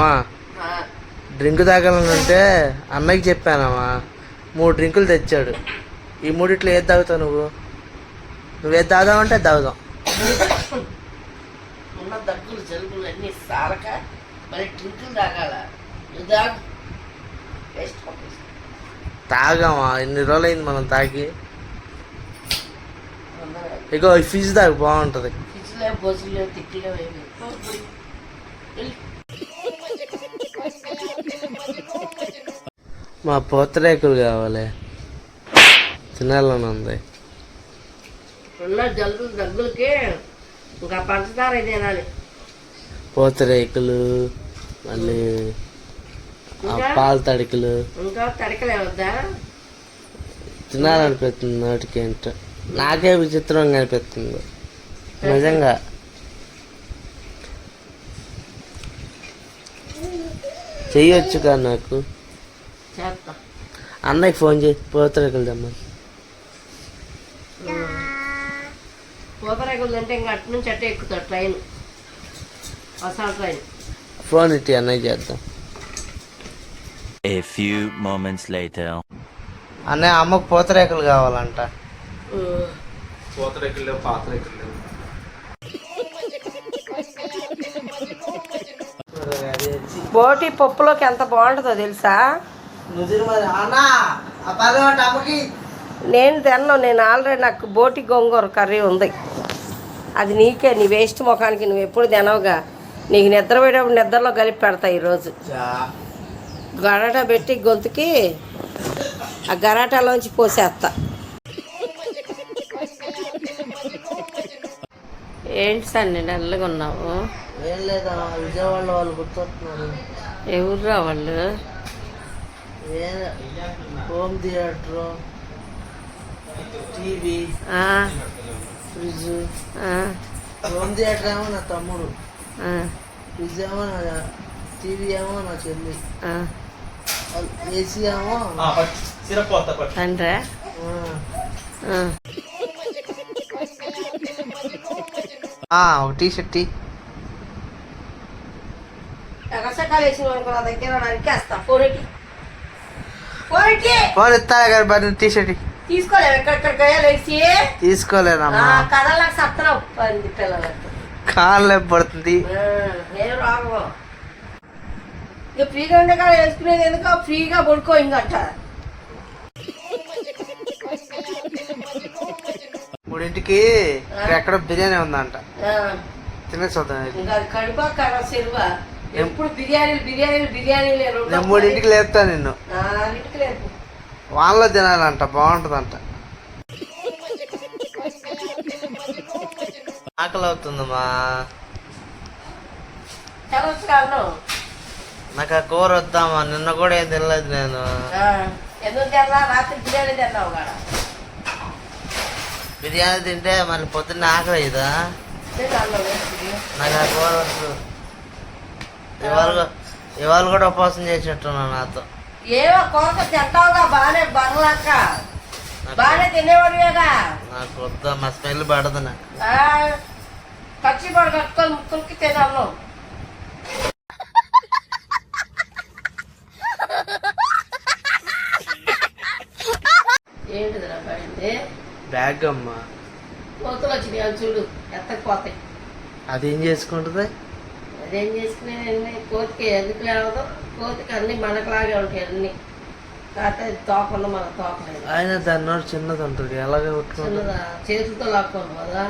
అమ్మా. డ్రింక్ తాగాలనంటే అన్నయ్యకి చెప్పానమ్మా. మూడు డ్రింకులు తెచ్చాడు. ఈ మూడిట్లో ఏది తాగుతావు నువ్వు? నువ్వేది తాగుదామంటే తాగుదాం. ఉన్న దగ్గులు జలుబులు అన్నీ సారక మరి డ్రింకులు తాగాల? తాగామా ఎన్ని రోజులైంది మనం తాగి. ఇగో ఈ ఫీజు తాగు బాగుంటుంది. తిట్టిలే ఏమి వెళ్ళి. మా పూతరేకులు కావాలి. తినాలని ఉంది ఉన్న జలుబులు దగ్గులకి ఇంకా పంచదార తినాలి. పూతరేకులు మళ్ళీ ఆ? పాల తడికలు. ఇంకా తడకలే వద్దా తినాలనిపిస్తుంది నోటికి ఏంటో. నాకే విచిత్రంగా అనిపిస్తుంది. నిజంగా. చెయ్యొచ్చుగా నాకు. చేస్తా అన్నయ్యకి ఫోన్ చేయి పూతరేకులు తెమ్మని పూతరేకులు తింటే ఇంకా అటు నుంచి అట్టే ఎక్కుతాడు ట్రైన్ అసలు ట్రైన్. ఫోన్ ఇట్టి అన్నయ్య చేద్దాం A few moments later. అన్నయ్య అమ్మకు పూతరేకులు కావాలంట. పూతరేకులు లేవు పాతరేకులు లేవు. బోటి పప్పులోకి ఎంత బాగుంటుందో తెలుసా? నేను తిన్నాను నేను ఆల్రెడీ నాకు బోటి గోంగూర కర్రీ ఉంది. అది నీకే నీ వేస్ట్ ముఖానికి నువ్వు ఎప్పుడు తినవుగా. నీకు నిద్ర పోయేటప్పుడు నిద్రలో కలిపి పెడతా ఈరోజు. గరాటా పెట్టి గొంతుకి ఆ గరాటాలోంచి పోసేస్తా ఏంటి సండి నల్లగా ఉన్నావు? ఏం లేదా విజయవాడలో వాళ్ళు గుర్తొస్తున్నారు. ఎవరురా వాళ్ళు? ఏ హోమ్ థియేటర్ టీవీ ఆ, ఫ్రిడ్జ్. ఆ, హోమ్ థియేటర్ ఏమో నా తమ్ముడు. ఆ, ఫ్రిడ్జ్ ఏమో నా టీవీ ఏమో నా చెల్లి. ఆ. ఏసీ ఏమో తండ్రా? ఆ. ఆ. ఆ, ఒక టీ షర్ట్ టీ. ఎగసకాలు వేసిన అనుకో నా దగ్గర నరికేస్తా ఫోన్కి ఫోన్కి ఫోన్ ఇస్తాను కదా మరి టీ షర్ట్ తీసుకోలేనమ్మా కథలకు పంది పిల్లలకు. పడుతుంది. ఇక ఫ్రీగా ఉండే కాడ వేసుకునేది ఎందుకు ఫ్రీగా పడుకో ఇంకట మూడింటికి ఎక్కడ బిర్యానీ ఉందంట. తినేసి వద్దాం కడుపా కడ సెరువా? ఎప్పుడు బిర్యానీలు బిర్యానీలు బిర్యానీలు నేను మూడింటికి లేపుతా నిన్ను. నాలుగింటికి లేదు వాళ్ళలో తినాలంట బాగుంటుందంట. ఆకలి అవుతుందమ్మా తెలవచ్చు కాదు నాకు ఆ కూర వద్దామా నిన్న కూడా ఏం తినలేదు నేను. ఎందుకు తిన్నా రాత్రి బిర్యానీ తిన్నావు కాడ బిర్యానీ తింటే మళ్ళీ పొద్దున్న ఆకలి వేసుకుని. నాకు ఆ కూర వద్దు. ఇవాళ ఇవాళ కూడా ఉపవాసం చేసేట్టున్నాను నాతో. ఏవో కొరత తింటావుగా బాగానే బంగ్లాక్క బాగానే తినేవాడివేగా. నాకు వద్దా మా స్మెల్ పడదు నాకు. పచ్చి పొడి కట్టుకొని ముక్కులకి తినాను ఏంటిది రా పడింది బ్యాగ్ అమ్మా కోతులు వచ్చినాయి చూడు ఎత్తకపోతాయి. అదేం చేసుకుంటుంది? అదేం చేసుకునేది కోతికి ఎందుకు లేవదు? కోతికి అన్ని మనకులాగే ఉంటాయి అన్ని. కాకపోతే తోకుండా మన తోకలేదు ఆయన దాని చిన్నది ఉంటుంది. ఎలాగ చిన్నదా? చేతులతో లాక్కోను కదా.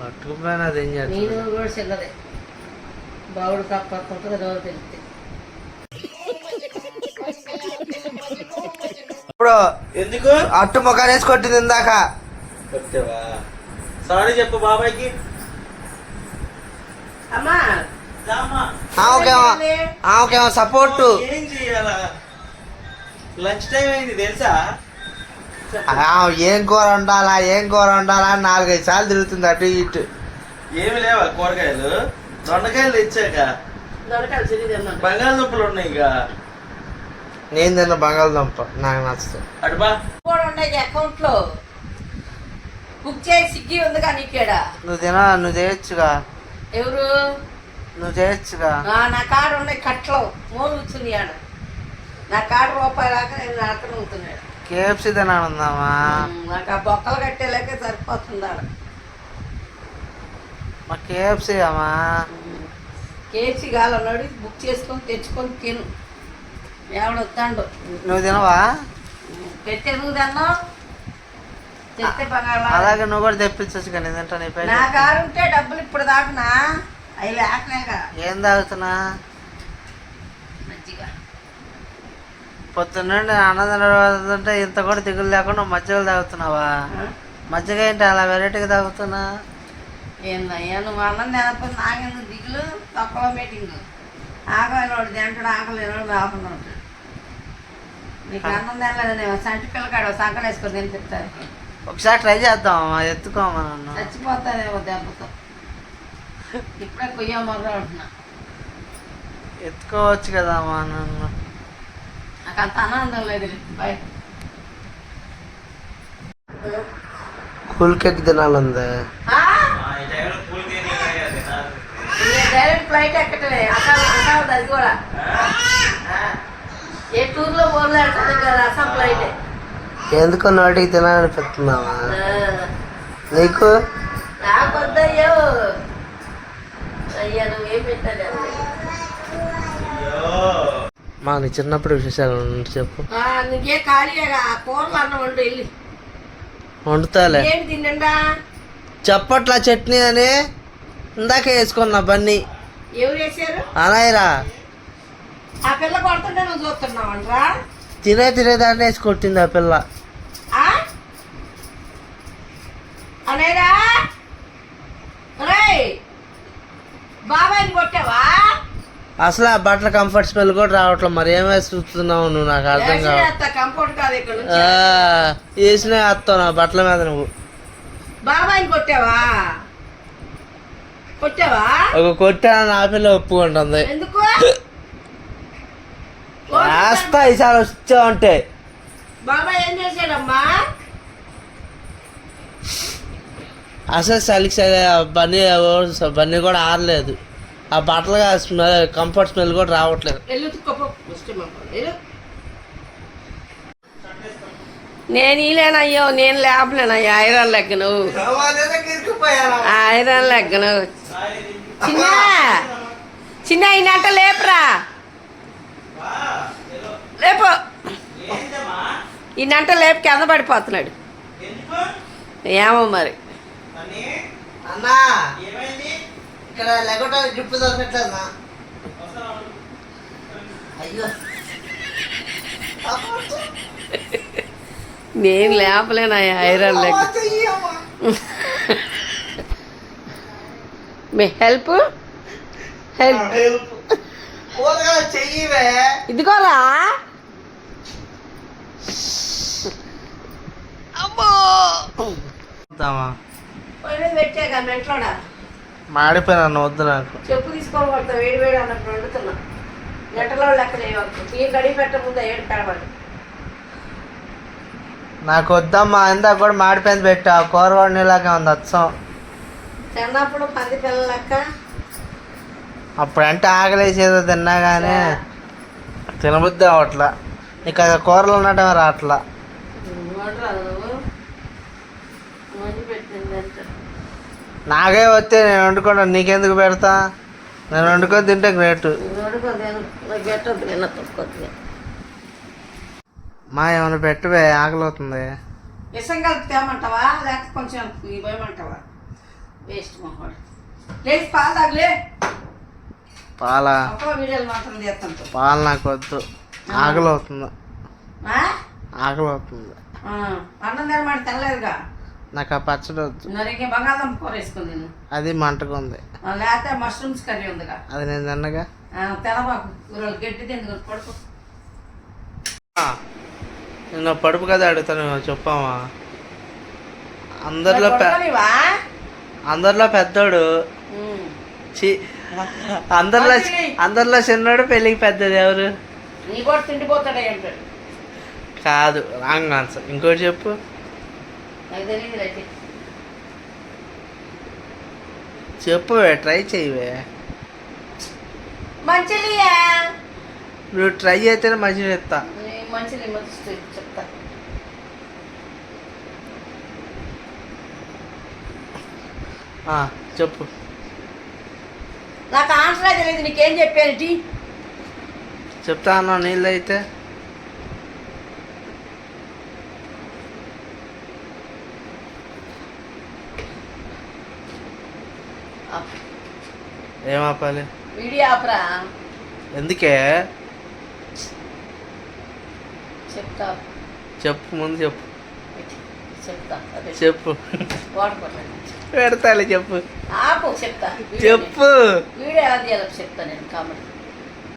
పట్టుకుపోయినా అదేం నేను చేస్తుంది? కూడా చిన్నదే. బావుడు తప్ప ఉంటుంది రోజు తెలిస్తే. ఇప్పుడు ఎందుకు? అట్టు ముఖాన్ని వేసి కొట్టింది ఇందాక. సారీ చెప్పు బాబాయ్కి. ఆమెకేమో సపోర్టు. ఏం చేయాలా? లంచ్ టైం అయింది తెలుసా? ఏం కూర ఉండాలా ఏం కూర ఉండాలా అని నాలుగైదు సార్లు తిరుగుతుంది అటు ఇటు. ఏమి లేవా కూరగాయలు? దొండకాయలు తెచ్చాక. బంగాళదుంపలు ఉన్నాయి ఇక. నేను తిన్న బంగాళదుంప నాకు నచ్చుతుంది కూడా అకౌంట్లో బుక్ చేసి సిగ్గి ఉందిగా నీకేడా నువ్వు తిన నువ్వు చేయొచ్చుగా ఎవరు? నువ్వు చేయొచ్చుగా. ఆ, నా కాడ ఉన్నాయి కట్టలు. మూడు కూర్చుని ఆడ నా కాడ రూపాయి దాకా నేను నరకను అవుతున్నాడు కేఎఫ్సీ తినాలందామా నాకు ఆ బొక్కలు కట్టేలాకే సరిపోతుంది ఆడ. మా కేఎఫ్సీ అమ్మా. కేసీ కాలన్నాడు బుక్ చేసుకొని తెచ్చుకొని తిను. ఎవడొస్తాడు నువ్వు తినవా? తెచ్చే నువ్వు తిన్నావు? అలాగే నువ్వు కూడా తెప్పించచ్చు కానీ తింటా నీ పైన? నా కారు ఉంటే డబ్బులు ఇప్పుడు దాకనా అవి లేకనేగా ఏం తాగుతున్నా పొద్దున్నండి తింటే ఇంత కూడా దిగులు లేకుండా మజ్జిగలు తాగుతున్నావా? మజ్జిగ ఏంటి అలా వెరైటీగా తాగుతున్నా? ఏందయ్యా నువ్వు అన్నం తినకపోతే నాకెందుకు దిగులు? తక్కువ మీటింగ్. ఆకలి వాడు తింటాడు ఆకలి వాడు రాకుండా ఉంటాడు నీకు అన్నం తినలేదు సంటి పిల్లకాడు తిని చెప్తారు ఒకసారి ట్రై చేద్దాం ఎత్తుకోమా నన్ను చచ్చిపోతానేమో దెబ్బతో. ఇప్పుడే కొయ్య మొదలు ఉంటున్నా ఎత్తుకోవచ్చు కదా అమ్మా నన్ను. నాకు అంత ఆనందం లేదు బాయ్. కూల్ కేక్ తినాలంది డైరెక్ట్ ఫ్లైట్ ఎక్కటలే. అక్కడ అది కూడా. ఏ టూర్లో పోలేడు కదా అసలు ఫ్లైట్. ఎందుకో నోటికి తినాలనిపిస్తున్నావా? నీకు నాకు? వద్దయ్యో అయ్యా నువ్వేం పెట్టాలి మా నీ చిన్నప్పుడు విశేషాలు చెప్పు. నువ్వే ఖాళీగా కూరలు అన్నం వండు వెళ్ళి. వండుతాలే. ఏం తిండా చప్పట్ల చట్నీ అని ఇందాక వేసుకున్నా బన్నీ. ఎవరు వేసారు అలాయరా ఆ పిల్ల కొడుతుంటే నువ్వు చూస్తున్నావు తినే తినేదాన్ని వేసి కొట్టింది ఆ పిల్ల. బాబాయ్ని కొట్టావా? అసలు ఆ బట్టల కంఫర్ట్ స్మెల్ కూడా రావట్లేదు. మరి ఏం వేసి చూస్తున్నావు నువ్వు? నాకు అర్థం కాదు వేసినా వేస్తావు నా బట్టల మీద నువ్వు. బాబాయ్ని కొట్టావా? కొట్టావా? ఒక కొట్టా నా పిల్ల ఒప్పుకుంటుంది. ఎందుకు? వేస్తా ఈసారి వచ్చా ఉంటే బాబాయ్ ఏం చేశాడమ్మా? అసలు చలికి చలి ఆ బన్నీ బన్నీ కూడా ఆరలేదు ఆ బట్టలుగా స్మెల్ కంఫర్ట్ స్మెల్ కూడా రావట్లేదు. నేను ఈలేనయ్యో నేను లేపలేనయ్యా ఐరన్ లెక్కను ఐరన్ లెక్కను చిన్న! చిన్న ఈయనంట లేపురా. లేపు. ఈయనంట లేపు కింద పడిపోతున్నాడు. ఏమో మరి. అన్నా! ఇక్కడ లేకుండా గిఫ్ట్ దొరకట్లేదా అయ్యో! నేను లేపలేనయ్యా ఐరన్ లెక్క మీ హెల్ప్? హెల్ప్? మెంట్లోడా? మాడిపోయినా వద్దు నాకు. చెప్పు తీసుకొని కొడతా వేడి వేడి అన్నప్పుడు వండుతున్నా. గంటలో లెక్క చేయవచ్చు ఈ గడి ఏడు పెడవాలి నాకు వద్దమ్మా ఇందాక కూడా మాడిపోయింది పెట్టా. కూర వండిలాగా ఉంది అచ్చం. చిన్నప్పుడు పది పిల్లల లెక్క? అప్పుడంటే ఆకలేసేదో తిన్నా కానీ తినబుద్ధి అవట్లా ఇక కూరలు ఉండటం రావట్లా వండరాదు నువ్వు వండి పెట్టింది అంటే నాకే వస్తే నేను వండుకుంటాను నీకెందుకు పెడతా? నేను వండుకొని తింటే గ్రేట్. మా ఏమైనా పెట్టవే ఆకలి అవుతుంది విషం కలిపి తేమంటావా? లేకపోతే కొంచెం ఇవ్వమంటావా వేస్ట్ లేచి పాలు తాగలే. పాల? ఒక్క వీడియోలు మాత్రం చేస్తాను పాలు నాకు వద్దు. ఆకలి అవుతుంది ఆకలి అవుతుంది అన్నం తినమాట తెల్లలేదుగా నాకు ఆ పచ్చడి వద్దు. బంగాళదుంప కూర వేసుకుంది అది మంటగా ఉంది. లేకపోతే మష్రూమ్స్ కర్రీ ఉందిగా. అది నేను తిన్నగా. తెలబాకు కూరలు పడుకో. నేను పడుపు కదా అడుగుతాను చెప్పామా అందరిలో? అందరిలో పెద్దోడు. అందరిలో అందరిలో చిన్నోడు పెళ్ళికి పెద్దది ఎవరు? నీ కూడా తిండిపోతాడే అంటాడు. కాదు రాంగ్ ఆన్సర్. ఇంకోటి చెప్పు. చెప్పువే ట్రై చేయవే మంచిలియా నువ్వు ట్రై చేస్తేనే మంచిగా చెప్తా మంచిది మంచి చెప్తా. చెప్పు. నాకు ఆన్సర్ తెలియదు నీకేం చెప్పాను చెప్తా అన్నావు నీళ్ళు అయితే. ఏం ఆపాలి? వీడియో ఆపరా. ఎందుకే? చెప్తా. చెప్పు ముందు చెప్పు. చెప్తా. చెప్పు. పెడతాలే చెప్పు. ఆపు చెప్తా. చెప్పు. వీడియో చెప్తా నేను కామెడీ.